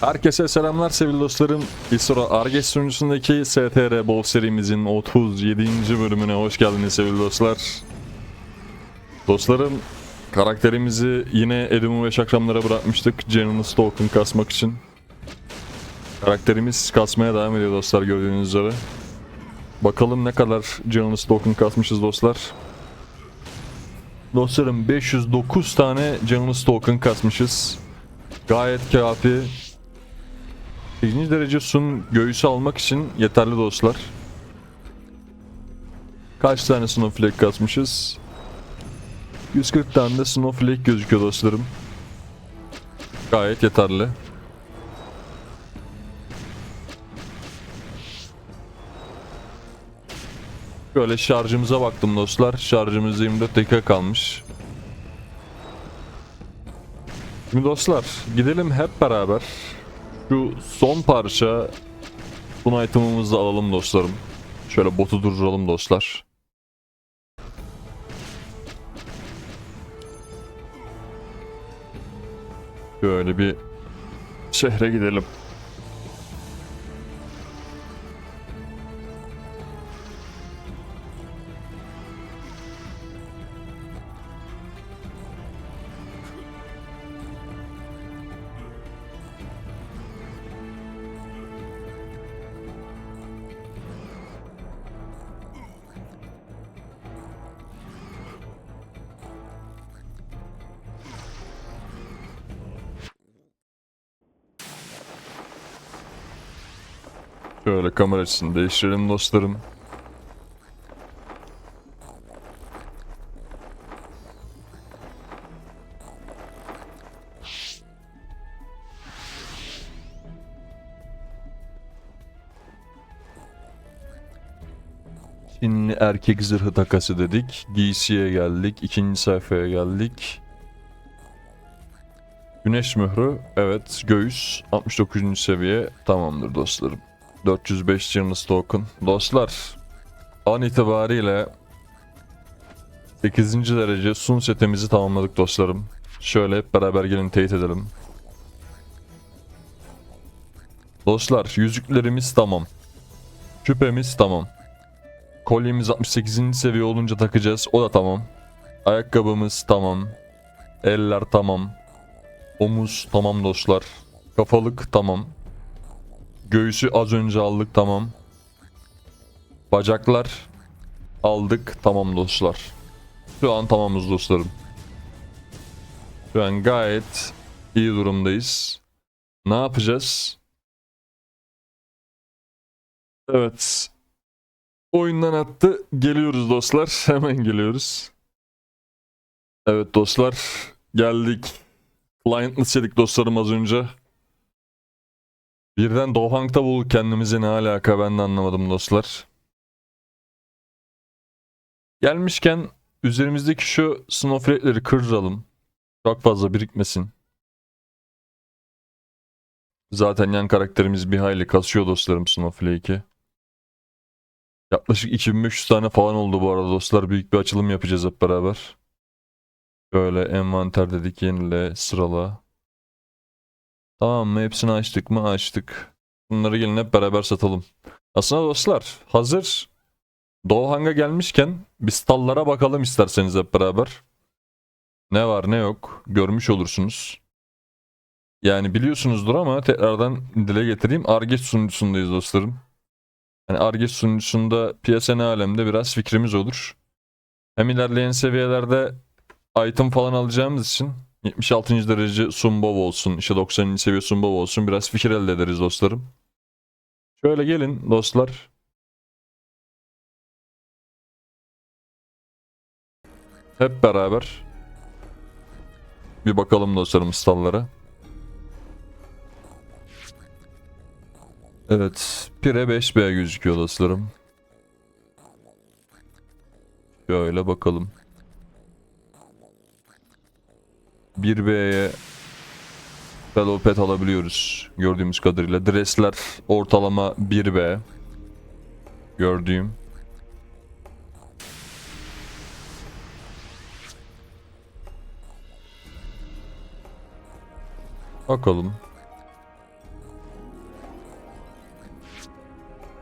Herkese selamlar sevgili dostlarım. İsra Arges sunucusundaki STR Bol serimizin 37. bölümüne hoş geldiniz sevgili dostlar. Dostlarım karakterimizi yine Edimu ve Şakramlara bırakmıştık. Generalist Token kasmak için. Karakterimiz kasmaya devam ediyor dostlar gördüğünüz üzere. Bakalım ne kadar Generalist Token kasmışız dostlar. Dostlarım 509 tane Generalist Token kasmışız. Gayet kafi. Birinci derece sun göğüsü almak için yeterli dostlar. Kaç tane snowflake kasmışız? 140 tane de snowflake gözüküyor dostlarım. Gayet yeterli. Böyle şarjımıza baktım dostlar. Şarjımız 24 dakika kalmış. Şimdi dostlar gidelim hep beraber şu son parça son item'ımızı alalım dostlarım. Şöyle botu durduralım dostlar. Böyle bir şehre gidelim. Şöyle kamera açısını değiştirelim dostlarım. Çinli erkek zırhı takası dedik. Giysiye geldik. ikinci sayfaya geldik. Güneş mührü. Evet. Göğüs. 69. seviye. Tamamdır dostlarım. 405 Journalist Token. Dostlar. An itibariyle 8. derece sun setimizi tamamladık dostlarım. Şöyle hep beraber gelin teyit edelim. Dostlar yüzüklerimiz tamam. Küpemiz tamam. Kolyemiz 68. seviye olunca takacağız. O da tamam. Ayakkabımız tamam. Eller tamam. Omuz tamam dostlar. Kafalık tamam. Göğüsü az önce aldık tamam. Bacaklar aldık tamam dostlar. Şu an tamamız dostlarım. Şu an gayet iyi durumdayız. Ne yapacağız? Evet. Oyundan attı. Geliyoruz dostlar. Hemen geliyoruz. Evet dostlar. Geldik. Clientless yedik dostlarım az önce. Birden Dohang'da bulduk kendimizi ne alaka ben de anlamadım dostlar. Gelmişken üzerimizdeki şu snowflake'leri kıralım. Çok fazla birikmesin. Zaten yan karakterimiz bir hayli kasıyor dostlarım snowflake'i. Yaklaşık 2500 tane falan oldu bu arada dostlar. Büyük bir açılım yapacağız hep beraber. Böyle envanter dedik yenile sırala. Tamam mı? Hepsini açtık mı? Açtık. Bunları gelin hep beraber satalım. Aslında dostlar hazır Doğuhang'a gelmişken bir stallara bakalım isterseniz hep beraber. Ne var ne yok görmüş olursunuz. Yani biliyorsunuzdur ama tekrardan dile getireyim. Arge sunucusundayız dostlarım. Yani Arge sunucusunda piyasa ne alemde biraz fikrimiz olur. Hem ilerleyen seviyelerde item falan alacağımız için 76. derece Sumbov olsun, işte 90. seviye Sumbov olsun biraz fikir elde ederiz dostlarım. Şöyle gelin dostlar. Hep beraber bir bakalım dostlarım stallara. Evet, Pire 5B gözüküyor dostlarım. Şöyle bakalım. 1B'ye Velopet alabiliyoruz gördüğümüz kadarıyla. Dresler ortalama 1B. Gördüğüm. Bakalım.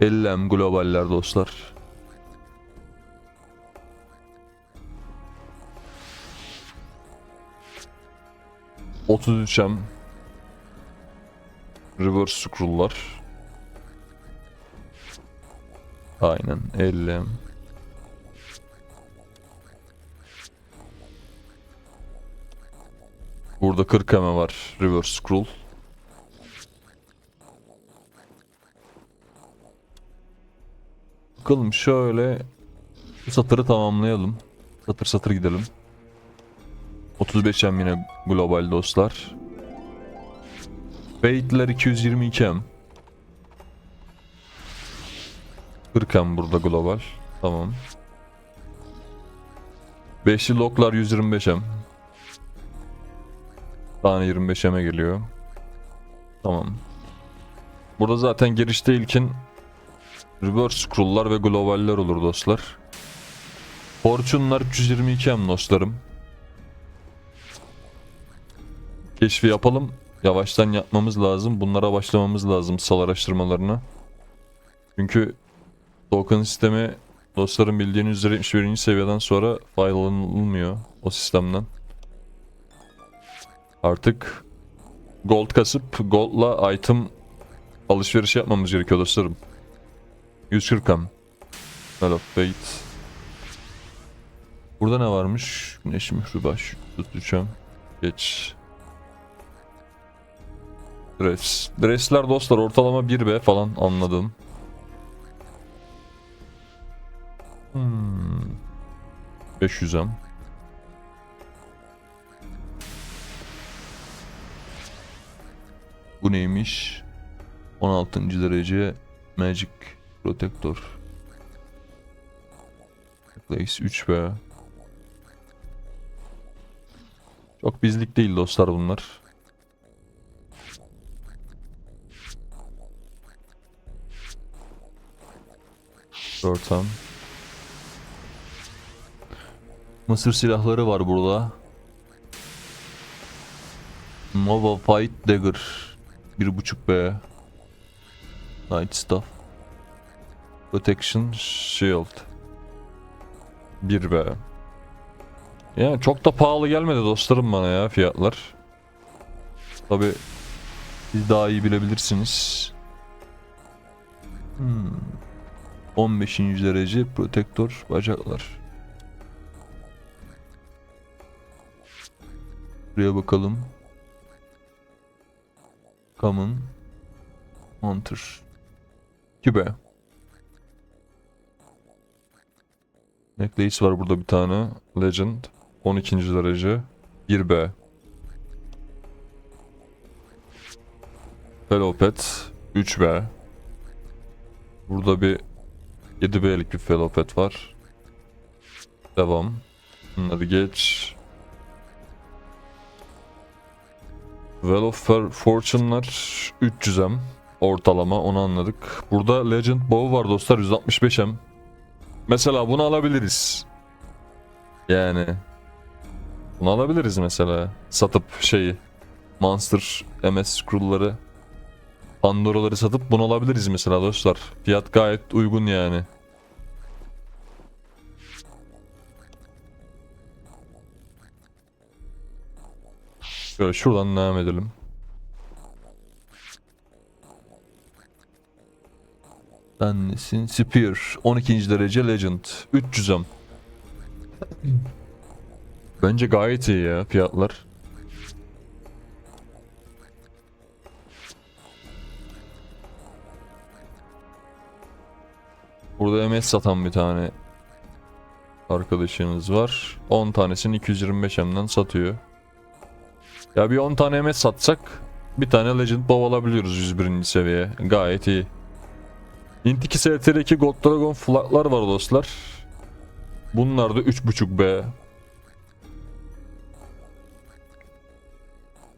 Ellem globaller dostlar. Otuz üçem reverse scroll'lar. Aynen 50 Burada 40 eme var reverse scroll. Bakalım şöyle bu satırı tamamlayalım. Satır satır gidelim. 35 em yine global dostlar. Fate'ler 222 em. 40 em burada global. Tamam. Beşli locklar 125 em. Tane 25 eme geliyor. Tamam. Burada zaten girişte ilkin reverse scroll'lar ve globaller olur dostlar. Fortune'lar 322 em dostlarım. Keşfi yapalım. Yavaştan yapmamız lazım. Bunlara başlamamız lazım sal araştırmalarına. Çünkü token sistemi dostlarım bildiğiniz üzere 71. seviyeden sonra faydalanılmıyor o sistemden. Artık gold kasıp gold'la item alışveriş yapmamız gerekiyor dostlarım. 140 am. Well of. Burada ne varmış? Güneş mührü baş tutacağım. Geç. Dress. Dressler dostlar ortalama 1B falan anladım. Hmm. 500 am. Bu neymiş? 16. derece Magic Protector. Place 3 be. Çok bizlik değil dostlar bunlar. Ortam. Mısır silahları var burada. Nova Fight Dagger. Bir buçuk B. Night Stuff. Protection Shield. 1 B. Yani çok da pahalı gelmedi dostlarım bana ya fiyatlar. Tabi siz daha iyi bilebilirsiniz. Hmm. 15. derece protektör bacaklar. Buraya bakalım. Common Hunter. Kübe. Necklace var burada bir tane. Legend. 12. derece. 1B. Felopet. 3B. Burada bir 7B'lik bir Felopet var. Devam. Bunları geç. Well of For- Fortune'lar 300M. Ortalama onu anladık. Burada Legend Bow var dostlar 165M. Mesela bunu alabiliriz. Yani. Bunu alabiliriz mesela. Satıp şeyi. Monster MS Scroll'ları. Pandora'ları satıp bunu alabiliriz mesela dostlar. Fiyat gayet uygun yani. Şöyle şuradan devam edelim. Dennesin Spear 12. derece Legend 300'em. Bence gayet iyi ya fiyatlar. Burada MS satan bir tane arkadaşınız var. 10 tanesini 225M'den satıyor. Ya bir 10 tane MS satsak bir tane Legend Bow alabiliyoruz 101. seviye. Gayet iyi. Int 2 STR2 Gold Dragon flaglar var dostlar. Bunlar da 3.5B.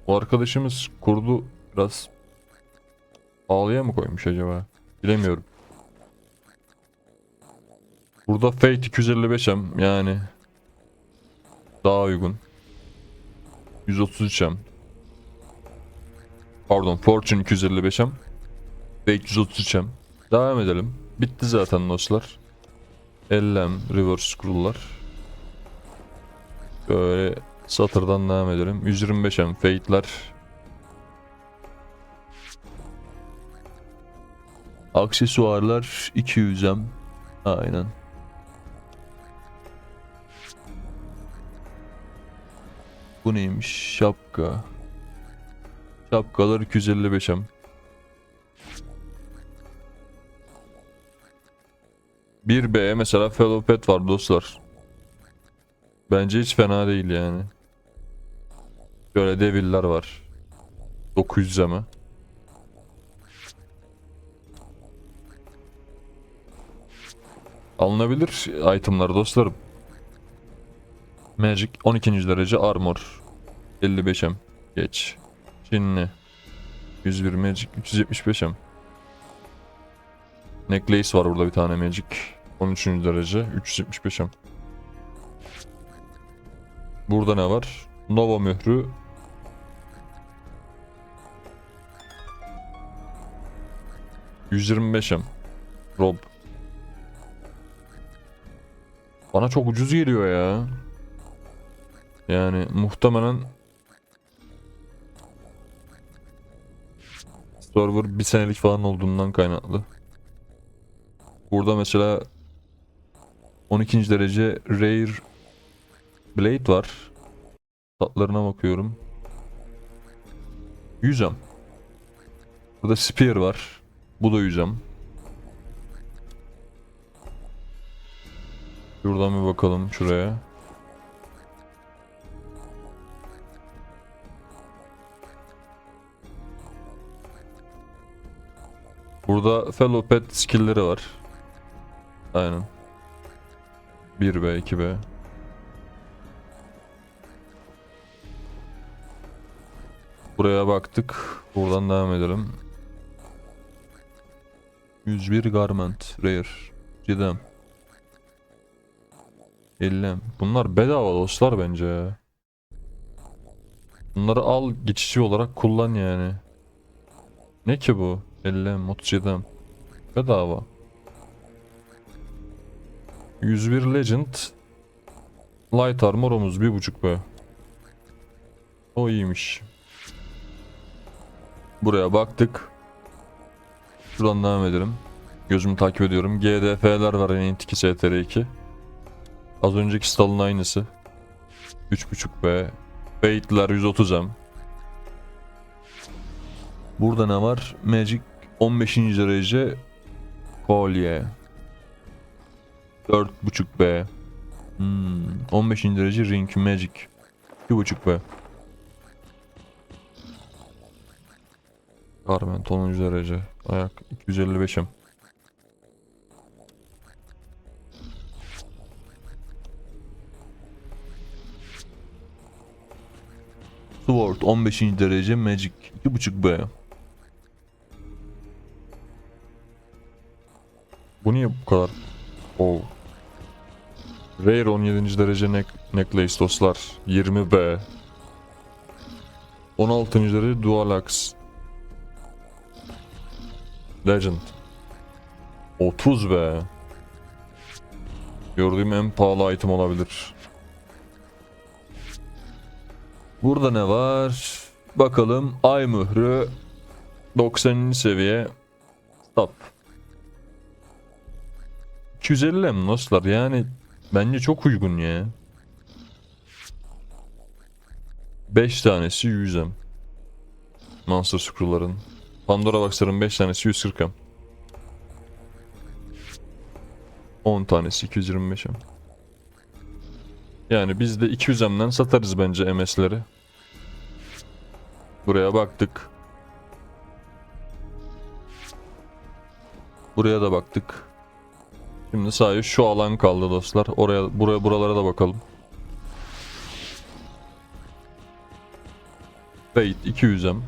O arkadaşımız kurdu biraz pahalıya mı koymuş acaba? Bilemiyorum. Burada Fate 255M yani daha uygun. 133M. Pardon Fortune 255M. Fate 133M. Devam edelim. Bitti zaten dostlar. Ellem, reverse scroll'lar. Böyle satırdan devam edelim. 125M fate'ler. Aksesuarlar 200M. Aynen. Bu neymiş? Şapka. Şapkalar 255'em. Bir B mesela Fellow Pet var dostlar. Bence hiç fena değil yani. Böyle deviller var. 900 mi? Alınabilir itemlar dostlarım. Magic 12. derece armor 55M geç. Çinli 101 Magic 375M. Necklace var burada bir tane Magic 13. derece 375M. Burada ne var? Nova mührü ...125'em. Rob. Bana çok ucuz geliyor ya. Yani muhtemelen... Server bir senelik falan olduğundan kaynaklı. Burada mesela 12. derece Rare Blade var. Tatlarına bakıyorum. 100'em. Burada Spear var. Bu da 100'em. Şuradan bir bakalım şuraya. Burada Fellow Pet skill'leri var. Aynen. 1B, 2B. Buraya baktık. Buradan devam edelim. 101 Garment Rare Cidem 50 Bunlar bedava dostlar bence ya. Bunları al geçici olarak kullan yani. Ne ki bu? 50 37 Bedava. 101 Legend Light Armor omuz 1.5 be. O iyiymiş. Buraya baktık. Şuradan devam edelim. Gözümü takip ediyorum. GDF'ler var yani 2 STR2. Az önceki stalın aynısı. 3.5B. Fate'ler 130M. Burada ne var? Magic 15. derece kolye. 4.5B. Hmm, 15. derece ring magic. 2.5B. Garment 10. derece. Ayak 255'im. Sword 15. derece Magic 2.5B. Bu niye bu kadar? Oh. Rare 17. derece neck necklace dostlar 20B. 16. derece Dual Axe. Legend. 30 be. Gördüğüm en pahalı item olabilir. Burada ne var? Bakalım. Ay mührü. 90. seviye. Stop. 250 mi dostlar? Yani bence çok uygun ya. 5 tanesi 100'em. Monster Scroll'ların. Pandora Box'ların 5 tanesi 140'em. 10 tanesi 225'em. Yani biz de 200'emden satarız bence MS'leri. Buraya baktık. Buraya da baktık. Şimdi sadece şu alan kaldı dostlar. Oraya buraya buralara da bakalım. Fate 200'em.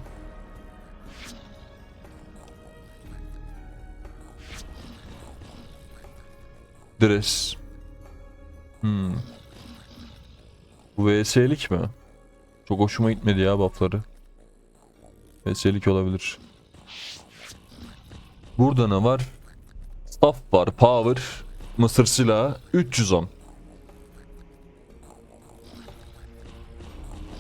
Dress. Hmm. VS'lik mi? Çok hoşuma gitmedi ya buffları. VS'lik olabilir. Burada ne var? Staff var. Power. Mısır silahı. 310.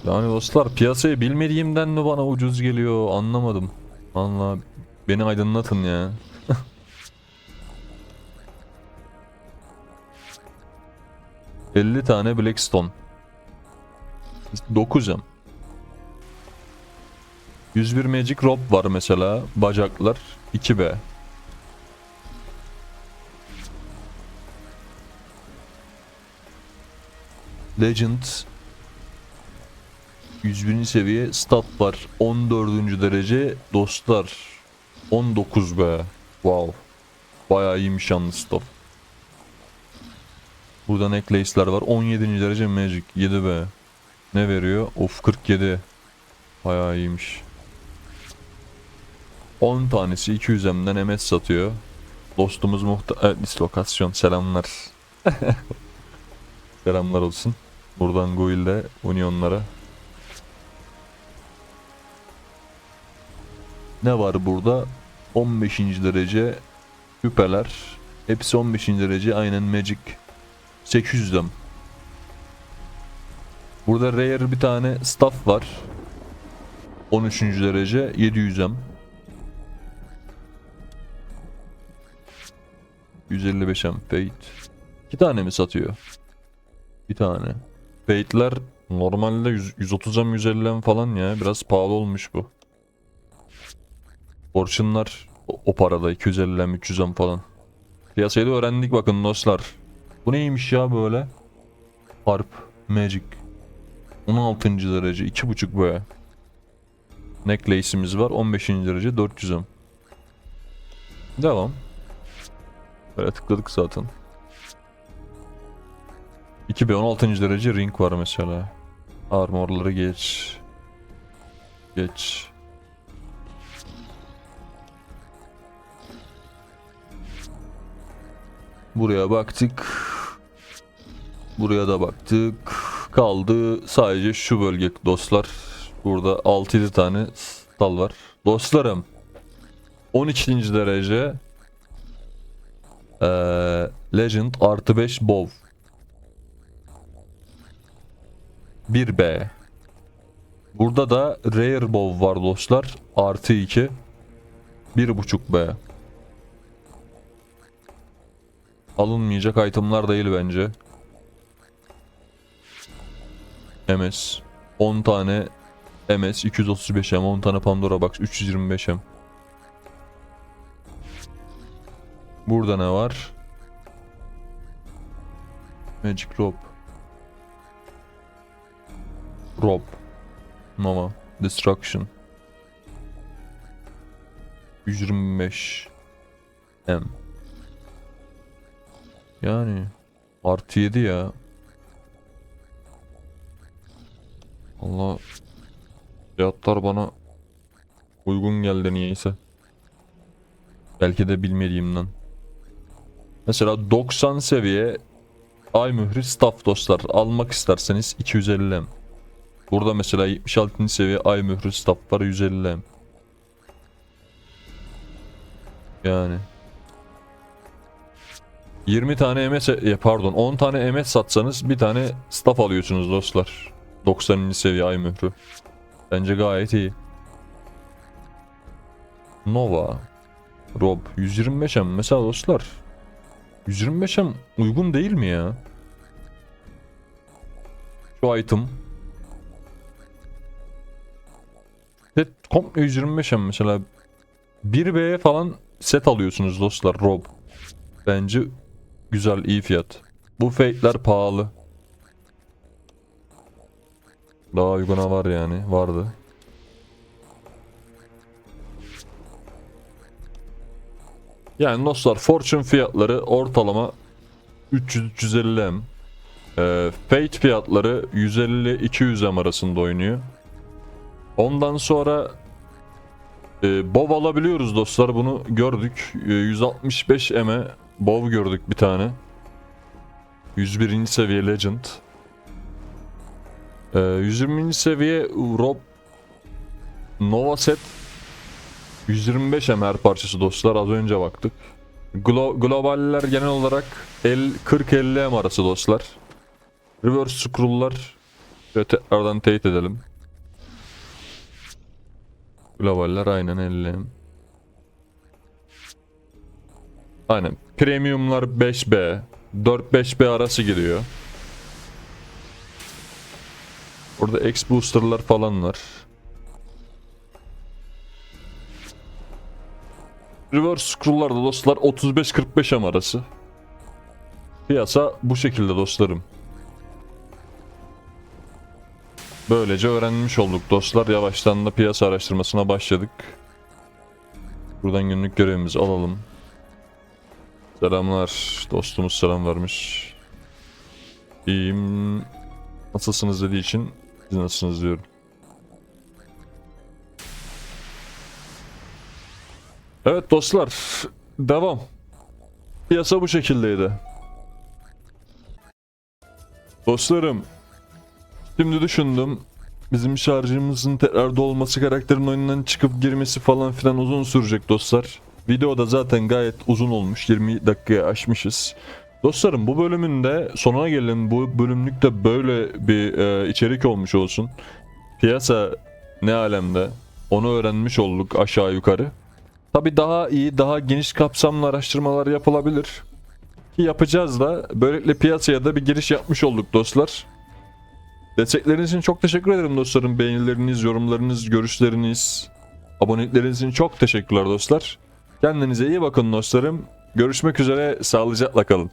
Yani dostlar piyasayı bilmediğimden mi bana ucuz geliyor anlamadım. Vallahi beni aydınlatın ya. ...50 tane Blackstone. 9'um. 101 Magic Rob var mesela. Bacaklar. 2B. Legend 101. seviye stat var. 14. derece dostlar. 19 be. Wow. Bayağı iyiymiş yalnız stat. Burada necklace'ler var. 17. derece magic. 7 be. Ne veriyor? Of 47. Bayağı iyiymiş. 10 tanesi 200 M'den MS satıyor. Dostumuz muhta... Evet, dislokasyon. Selamlar. Selamlar olsun. Buradan Guild'e, Union'lara. Ne var burada? 15. derece küpeler. Hepsi 15. derece aynen Magic. 800'dem. Burada rare bir tane staff var. 13. derece 700'em. 155'em Fate. İki tane mi satıyor? Bir tane. Fate'ler normalde 100, 130'em 150'em falan ya. Biraz pahalı olmuş bu. Fortune'lar o, o parada 250'em 300'em falan. Piyasayı da öğrendik bakın dostlar. Bu neymiş ya böyle? Harp. Magic. 16. derece 2.5 böyle. Necklace'imiz var 15. derece 400'em. Devam. Böyle tıkladık zaten. 2B 16. derece ring var mesela. Armorları geç. Geç. Buraya baktık. Buraya da baktık. Kaldı sadece şu bölge dostlar. Burada 6-7 tane dal var. Dostlarım. 12. derece ee, Legend artı 5 Bow 1B Burada da Rare Bow var dostlar. Artı 2 1.5B Alınmayacak itemlar değil bence. MS 10 tane MS 235M 10 tane Pandora Box. 325M Burada ne var? Magic Rope. Rope. Nova. Destruction. 125 M. Yani artı 7 ya. Allah fiyatlar bana uygun geldi niyeyse. Belki de bilmediğimden. Mesela 90 seviye ay mührü staff dostlar almak isterseniz 250 M. Burada mesela 76. seviye ay mührü staff var 150 M. Yani 20 tane MS e, pardon 10 tane MS satsanız bir tane staff alıyorsunuz dostlar. 90. seviye ay mührü. Bence gayet iyi. Nova Rob 125 M mesela dostlar 125'em uygun değil mi ya? Şu item. Set komple 125'em mesela. 1B'ye falan set alıyorsunuz dostlar Rob. Bence güzel iyi fiyat. Bu fake'ler pahalı. Daha uyguna var yani vardı. Yani dostlar Fortune fiyatları ortalama 300-350 M. Ee, Fate fiyatları 150-200 M arasında oynuyor. Ondan sonra e, Bov alabiliyoruz dostlar bunu gördük. E, 165 M'e Bov gördük bir tane. 101. seviye Legend. E, 120. seviye Rob Nova set 125 M her parçası dostlar az önce baktık. Glo- globaller genel olarak el 40-50 M arası dostlar. Reverse scroll'lar şöyle tekrardan teyit edelim. Globaller aynen 50 M. Aynen. Premiumlar 5B. 4-5B arası giriyor. Burada X booster'lar falan var. Reverse scroll'larda dostlar 35-45 M arası. Piyasa bu şekilde dostlarım. Böylece öğrenmiş olduk dostlar. Yavaştan da piyasa araştırmasına başladık. Buradan günlük görevimizi alalım. Selamlar. Dostumuz selam vermiş. İyiyim. Nasılsınız dediği için siz nasılsınız diyorum. Evet dostlar. Devam. Piyasa bu şekildeydi. Dostlarım. Şimdi düşündüm. Bizim şarjımızın tekrar dolması karakterin oyundan çıkıp girmesi falan filan uzun sürecek dostlar. Video da zaten gayet uzun olmuş. 20 dakikaya aşmışız. Dostlarım bu bölümün de sonuna gelin. Bu bölümlükte böyle bir e, içerik olmuş olsun. Piyasa ne alemde onu öğrenmiş olduk aşağı yukarı. Tabi daha iyi, daha geniş kapsamlı araştırmalar yapılabilir. Ki yapacağız da böylelikle piyasaya da bir giriş yapmış olduk dostlar. Destekleriniz için çok teşekkür ederim dostlarım. Beğenileriniz, yorumlarınız, görüşleriniz, abonelikleriniz için çok teşekkürler dostlar. Kendinize iyi bakın dostlarım. Görüşmek üzere, sağlıcakla kalın.